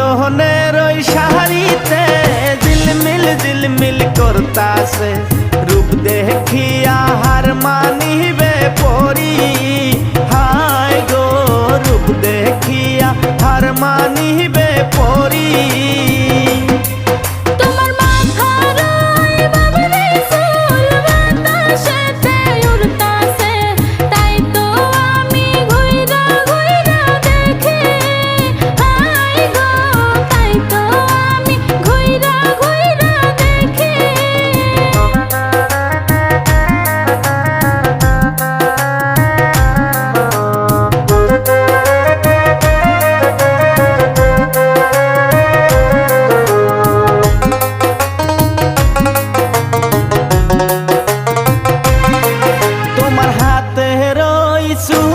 চন্দনের ওই শাড়িতে ঝিলমিল ঝিলমিল করতাছে। রূপ দেখিয়া হার মানিবে পরি। হায় গো, রূপ দেখিয়া হার মানিবে sweet soon.